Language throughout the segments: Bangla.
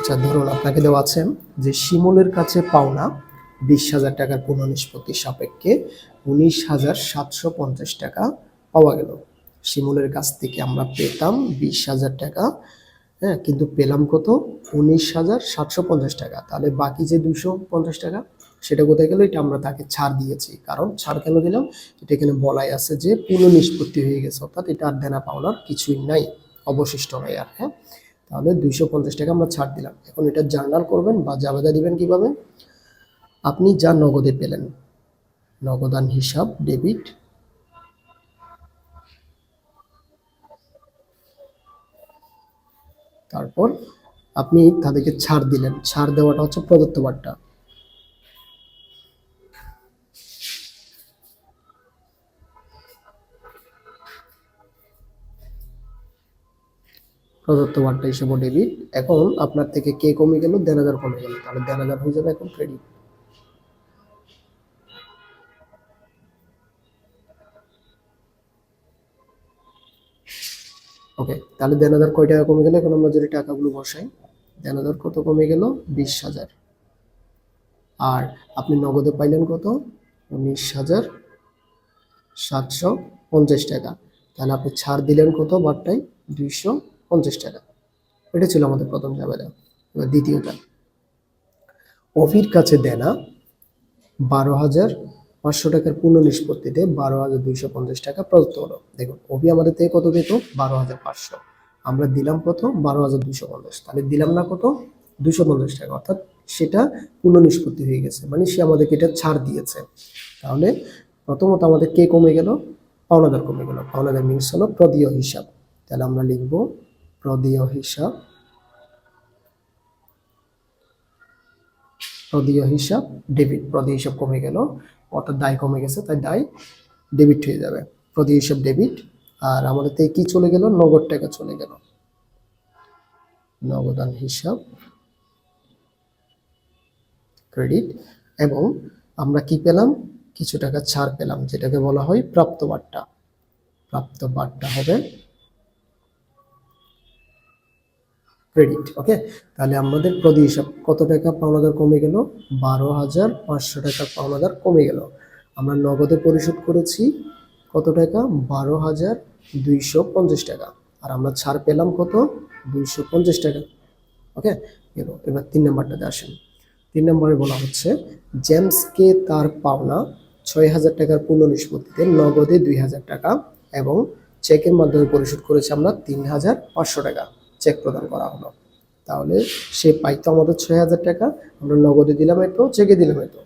আচ্ছা ধরুন আপনাকে দেওয়া আছে যে শিমুলের কাছে পাওনা বিশ হাজার টাকার পুনঃনিষ্পত্তি সাপেক্ষে উনিশ হাজার সাতশো পঞ্চাশ টাকা পাওয়া গেল। শিমুলের কাছ থেকে আমরা পেতাম বিশ হাজার টাকা হ্যাঁ কিন্তু পেলাম কত? উনিশ হাজার সাতশো পঞ্চাশ টাকা। তাহলে বাকি যে দুশো পঞ্চাশ টাকা, সেটা কোথায় গেল? এটা আমরা তাকে ছাড় দিয়েছি। কারণ ছাড় কেন দিলাম? এটা এখানে বলাই আছে যে পুনঃনিষ্পত্তি হয়ে গেছে, অর্থাৎ এটা আর দেনা পাওনার কিছুই নাই, অবশিষ্ট নাই আর হ্যাঁ। তাহলে দুইশো পঞ্চাশ টাকা আমরা ছাড় দিলাম। এখন এটা জার্নাল করবেন বা জাবেদা দিবেন কীভাবে? আপনি যা নগদে পেলেন, নগদান হিসাব, ডেবিট। তারপর আপনি তাদেরকে ছাড় দিলেন। ছাড় দেওয়াটা হচ্ছে প্রদত্ত বার্তা প্রদত্ত বার্তা হিসেবে ডেবিট এখন আপনার থেকে কে কমে গেল? দেড় হাজার কমে গেল। তাহলে দেনাদার হয়ে যাবে এখন ক্রেডিট ওকে তাহলে দেড় হাজার কয় টাকা কমে গেল? এখন আমরা যদি টাকাগুলো বসাই, দেড় হাজার কত কমে গেল? বিশ হাজার। আর আপনি নগদে পাইলেন কত? উনিশ হাজার সাতশো পঞ্চাশ টাকা। তাহলে আপনি ছাড় দিলেন কত? বারটায়? দুইশো পঞ্চাশ টাকা। এটা ছিল আমাদের প্রথম জাবেদা এবার দ্বিতীয়টা। অফির কাছে দেনা বারো হাজার পাঁচশো টাকার পূর্ণ নিষ্পত্তিতে বারো হাজার দুইশো পঞ্চাশ টাকা প্রদত্ত হলো। দেখুন অভি আমাদের থেকে কত পেত? বারো হাজার পাঁচশো। আমরা দিলাম কত বারো হাজার দুইশো পঞ্চাশ, তাহলে দিলাম না কত? দুশো পঞ্চাশ টাকা, অর্থাৎ সেটা পূর্ণ নিষ্পত্তি হয়ে গেছে মানে সে আমাদেরকে এটা ছাড় দিয়েছে। তাহলে প্রথমত আমাদের কে কমে গেল? পাওনাদার কমে গেল। পাওনাদার মিনস হলো প্রদীয় হিসাব। তাহলে আমরা লিখব প্রদীয় হিসাব। প্রদীয় হিসাব ডেবিট প্রদীয় হিসাব কমে গেল, অর্থাৎ দায় কমে গেছে, তাই দায় ডেবিট হয়ে যাবে। প্রদীয় হিসাব ডেবিট আর আমাদের থেকে কি চলে গেল? নগদ টাকা চলে গেল। নগদান হিসাব ক্রেডিট এবং আমরা কি পেলাম? কিছু টাকা ছাড় পেলাম, যেটাকে বলা হয় প্রাপ্ত বার্তা প্রাপ্ত বার্তা হবে ক্রেডিট ওকে তাহলে আমাদের প্রতি হিসাব কত টাকা পাওনাদার কমে গেল? বারো হাজার পাঁচশো টাকা পাওনাদার কমে গেল। আমরা নগদে পরিশোধ করেছি কত টাকা? বারো হাজার দুইশো পঞ্চাশ টাকা। আর আমরা ছাড় পেলাম কত? দুইশো পঞ্চাশ টাকা ওকে এবার এবার তিন নম্বরটাতে আসেন। তিন নম্বরে বলা হচ্ছে জেমসকে তার পাওনা ছয় হাজার টাকার পূর্ণ নিষ্পত্তিতে নগদে দুই হাজার টাকা এবং চেকের মাধ্যমে পরিশোধ করেছি আমরা তিন হাজার পাঁচশো টাকা। চেক প্রদান করা হলো। তাহলে সে পাইতো আমাদের ছয় হাজার টাকা, আমরা নগদে দিলাম এত চেকে দিলাম এত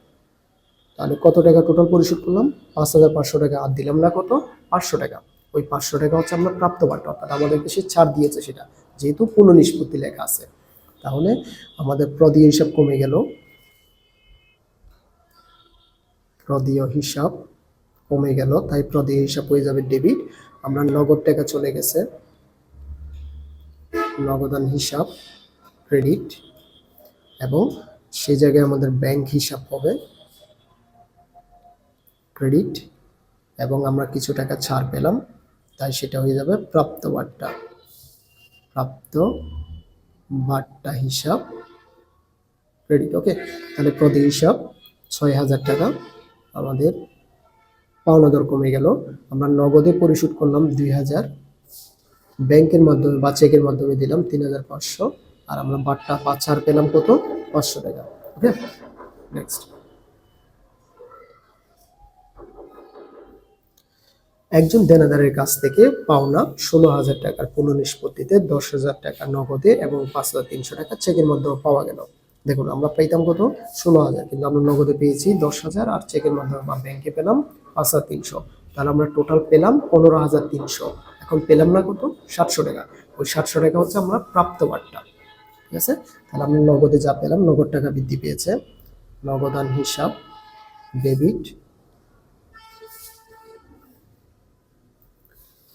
তাহলে কত টাকা টোটাল পরিশোধ করলাম? পাঁচ হাজার পাঁচশো টাকা, আর দিলাম না কত? পাঁচশো টাকা। ওই পাঁচশো টাকা হচ্ছে আমরা প্রাপ্ত বার্তা অর্থাৎ আমাদেরকে সে ছাড় দিয়েছে সেটা, যেহেতু পুনঃ নিষ্পত্তি লেখা আছে। তাহলে আমাদের প্রদীয় হিসাব কমে গেল। প্রদীয় হিসাব কমে গেল, তাই প্রদীয় হিসাব হয়ে যাবে ডেবিট আমরা নগদ টাকা চলে গেছে। নগদান হিসাব ক্রেডিট এবং সেই জায়গায় আমাদের ব্যাংক হিসাব হবে। ক্রেডিট এবং আমরা কিছু টাকা ছাড় পেলাম, তাই সেটা হয়ে যাবে প্রাপ্ত বার্তা প্রাপ্ত বার্তা হিসাব ক্রেডিট ওকে তাহলে প্রতি হিসাব ছয় হাজার টাকা। আমাদের পাওনা দর কমে গেল। আমরা নগদে পরিশোধ করলাম দুই হাজার ব্যাংকের মাধ্যমে বা চেকের মাধ্যমে দিলাম তিন হাজার পাঁচশো। আর আমরা বাট্টা পাঁচ ছাড় পেলাম কত? পাঁচশো টাকা। ওকে? নেক্সট একজন দেনাদারের কাছ থেকে পাওনা ষোলো হাজার টাকার পুনঃনিষ্পত্তিতে দশ হাজার টাকা নগদে এবং পাঁচ হাজার তিনশো টাকা চেকের মাধ্যমে পাওয়া গেল। দেখুন, আমরা পাইতাম কত? ষোলো হাজার। কিন্তু আমরা নগদে পেয়েছি দশ হাজার আর চেকের মাধ্যমে বা ব্যাংকে পেলাম পাঁচ হাজার তিনশো। তাহলে আমরা টোটাল পেলাম পনেরো হাজার তিনশো। এখন পেলাম না কত? সাতশো টাকা। ওই সাতশো টাকা হচ্ছে আমরা প্রাপ্ত বার্তা ঠিক আছে? তাহলে আমরা নগদে যা পেলাম, নগদ টাকা বৃদ্ধি পেয়েছে। নগদান হিসাব ডেবিট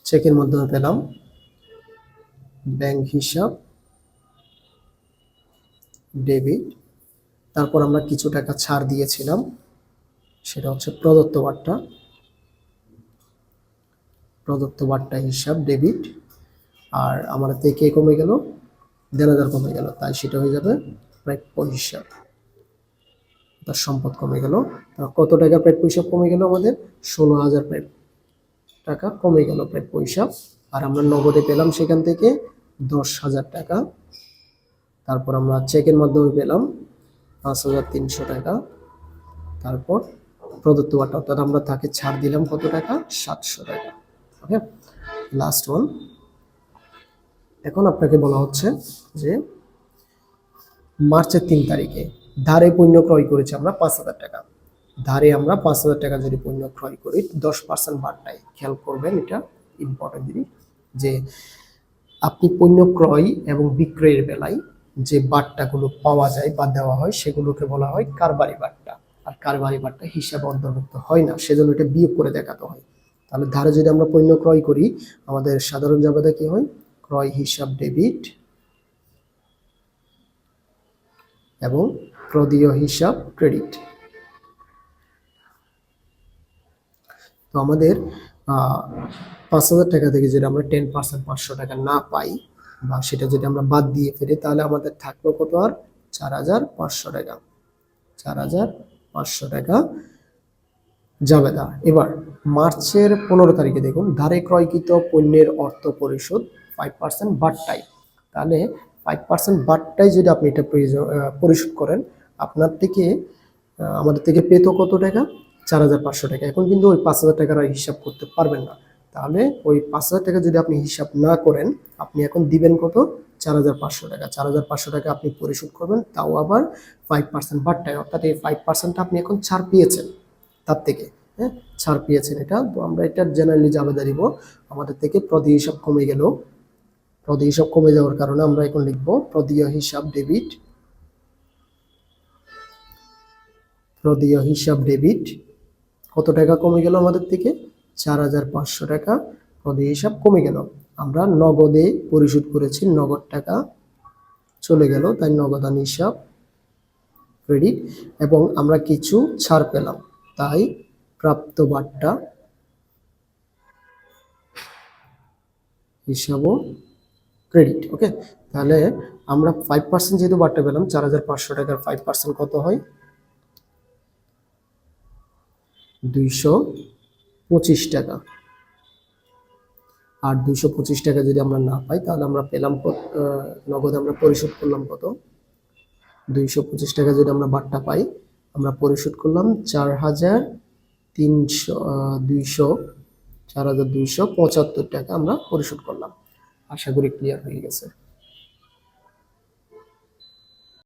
চেকের মাধ্যমে পেলাম। ব্যাংক হিসাব ডেবিট তারপর আমরা কিছু টাকা ছাড় দিয়েছিলাম। সেটা হচ্ছে প্রদত্ত বার্তা প্রদত্ত বার্তা হিসাব ডেবিট আর আমাদের থেকে কমে গেল? দেনাদার কমে গেল, তাই সেটা হয়ে যাবে প্রায় পয়সা তার সম্পদ কমে গেল। কত টাকা প্রায় পয়সা কমে গেল আমাদের? ষোলো হাজার টাকা কমে গেল প্রায় পয়সা আর আমরা নগদে পেলাম সেখান থেকে দশ হাজার টাকা। তারপর আমরা চেকের মাধ্যমে পেলাম পাঁচ হাজার তিনশো টাকা। তারপর প্রদত্ত বাটা অর্থাৎ আমরা তাকে ছাড় দিলাম কত টাকা? সাতশো টাকা। ওকে? লাস্ট ওয়ান এখন আপনাকে বলা হচ্ছে যে মার্চের তিন তারিখে ধারে পণ্য ক্রয় করেছি আমরা পাঁচ হাজার টাকা। ধারে আমরা পাঁচ হাজার টাকা যদি পণ্য ক্রয় করি, দশ পার্সেন্ট বাড়টাই খেয়াল করবেন, এটা ইম্পর্টেন্ট জিনিস যে আপনি পণ্য ক্রয় এবং বিক্রয়ের বেলায় যে বাট্টাগুলো পাওয়া যায় বা দেওয়া হয়, সেগুলোকে বলা হয় কারবারি বাট্টা। আর কারবারি বাট্টা হিসাবে অন্তর্ভুক্ত হয় না, সেজন্য এটা বিয়োগ করে দেখাতে হয়। তাহলে ধারে যদি আমরা পণ্য ক্রয় করি, আমাদের সাধারণ জাবেদা কি হয়? ক্রয় হিসাব ডেবিট এবং প্রদীয় হিসাব ক্রেডিট। তো আমাদের পাঁচ হাজার টাকা থেকে যদি আমরা টেন পার্সেন্ট পাঁচশো টাকা না পাই বা সেটা যদি আমরা বাদ দিয়ে ফেলি, তাহলে আমাদের থাকল কত আর? চার হাজার পাঁচশো টাকা। চার হাজার পাঁচশো টাকা জাবেদা এবার মার্চের পনেরো তারিখে দেখুন, ধারে ক্রয়কৃত পণ্যের অর্থ পরিশোধ ফাইভ পার্সেন্ট বাট্টাই তাহলে ফাইভ পার্সেন্ট বাট্টাই যদি আপনি এটা পরিশোধ করেন, আপনার থেকে আমাদের থেকে পেত কত টাকা? চার হাজার পাঁচশো টাকা। এখন কিন্তু ওই পাঁচ হাজার টাকার হিসাব করতে পারবেন না। তাহলে ওই পাঁচ হাজার টাকা যদি আপনি হিসাব না করেন, আপনি এখন দিবেন কত? চার হাজার পাঁচশো টাকা। চার হাজার পাঁচশো টাকা আপনি পরিশোধ করবেন, তাও আবার ফাইভ পার্সেন্ট বাট্টায় অর্থাৎ এই ফাইভ পার্সেন্টটা আপনি এখন ছাড় পেয়েছেন। তার থেকে হ্যাঁ? ছাড় পেয়েছেন এটা, তো আমরা এটা জেনারেলি জাবেদা দিব, আমাদের থেকে প্রতি হিসাব কমে গেল। প্রতি হিসাব কমে যাওয়ার কারণে আমরা এখন লিখব প্রদীয় হিসাব ডেবিট। প্রদীয় হিসাব ডেবিট কত টাকা কমে গেল আমাদের থেকে? চার হাজার পাঁচশো টাকা। প্রদীয় হিসাব কমে গেল। আমরা নগদে পরিশোধ করেছি, নগদ টাকা চলে গেল, তাই নগদান হিসাব, ক্রেডিট, এবং আমরা কিছু ছাড় পেলাম। তাই প্রাপ্ত বার্তা হিসাবও ক্রেডিট ওকে তাহলে আমরা ফাইভ পার্সেন্ট যেহেতু বার্তা পেলাম, চার হাজার পাঁচশো টাকার ফাইভ পার্সেন্ট কত হয়? দুইশো পঁচিশ টাকা। আর দুইশো পঁচিশ টাকা যদি আমরা না পাই, তাহলে আমরা পেলাম নগদ আমরা পরিশোধ করলাম কত? দুইশো পঁচিশ টাকা যদি আমরা বাট্টা পাই আমরা পরিশোধ করলাম চার হাজার তিনশো দুইশো, চার হাজার দুইশো পঁচাত্তর টাকা আমরা পরিশোধ করলাম। আশা করি ক্লিয়ার হয়ে গেছে।